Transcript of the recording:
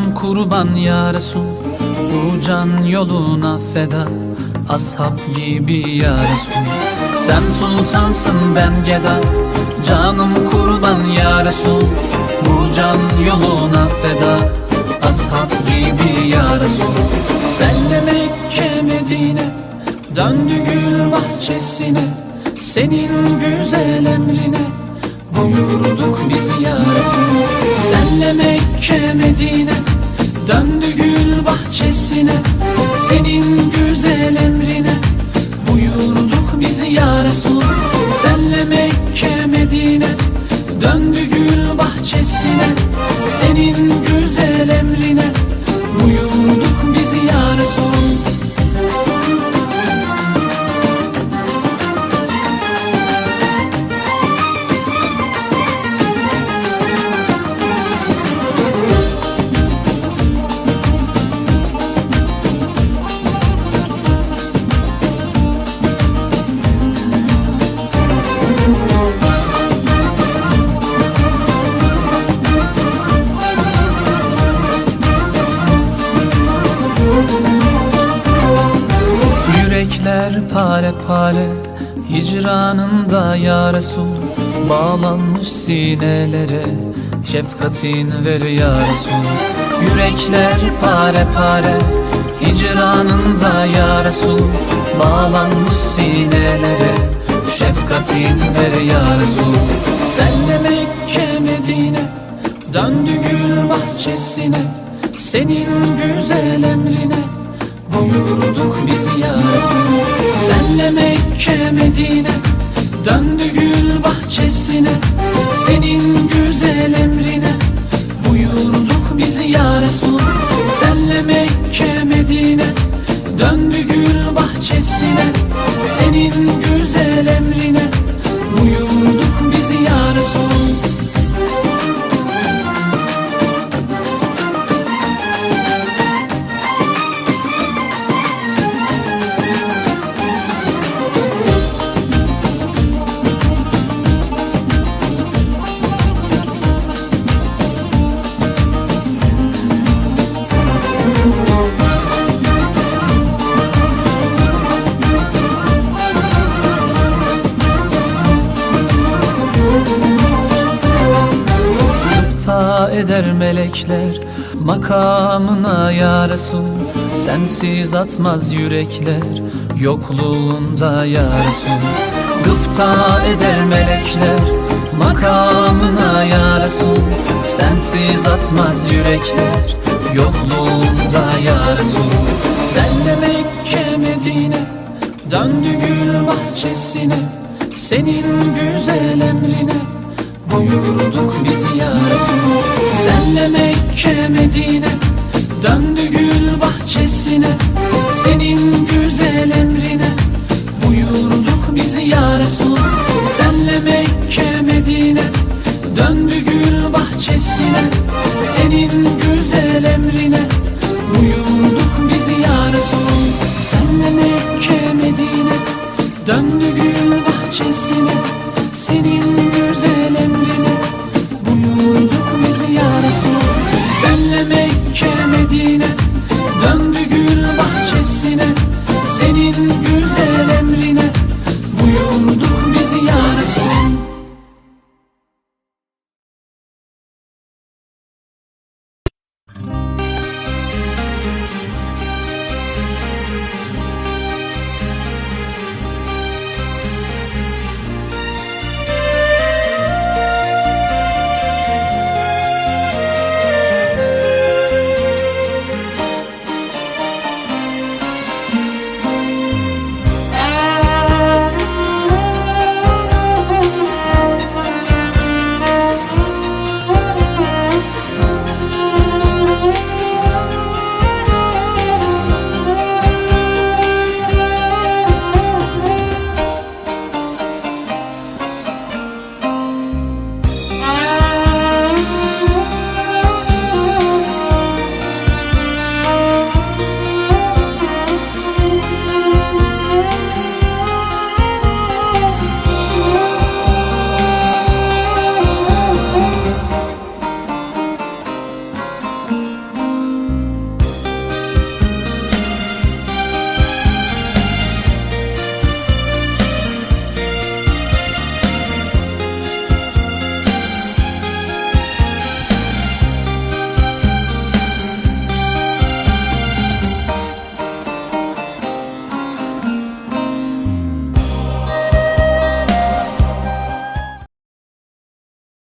Canım kurban ya Resul Bu can yoluna feda Ashab gibi ya Resul Sen sultansın ben geda Canım kurban ya Resul Bu can yoluna feda Ashab gibi ya Resul Senle Mekke Medine Döndü gül bahçesine. Senin güzel emrine Buyurduk biz ya Resul. Senle Mekke Medine Döndü gül bahçesine Senin güzel emrine. Buyurduk biz ya Resul Senle Mekke Medine. Döndü gül bahçesine Senin pare pare Hicranında ya Resul. Bağlanmış sinelere Şefkatin ver ya Resul. Yürekler pare pare Hicranında ya Resul. Bağlanmış sinelere Şefkatin ver ya Resul. Senle Mekke Medine Döndü gül bahçesine Senin güzel emrine Buyurduk biz ya Resul Senle Mekke Medine. Döndü gül bahçesine. Senin güzel emrine. Buyurduk biz ya Resul Senle Mekke Medine. Döndü gül bahçesine. Senin güzel emrine ta eder melekler Makamına ya Resul. Sensiz atmaz yürekler Yokluğunda ya Resul. Gıpta eder melekler Makamına ya Resul. Sensiz atmaz yürekler Yokluğunda ya Resul. Senle Mekke Medine Döndü gül bahçesine. Senin güzel emrine Buyurduk biz ya Resul. Senle Mekke Medine Döndü gül bahçesine. Senin güzel emrine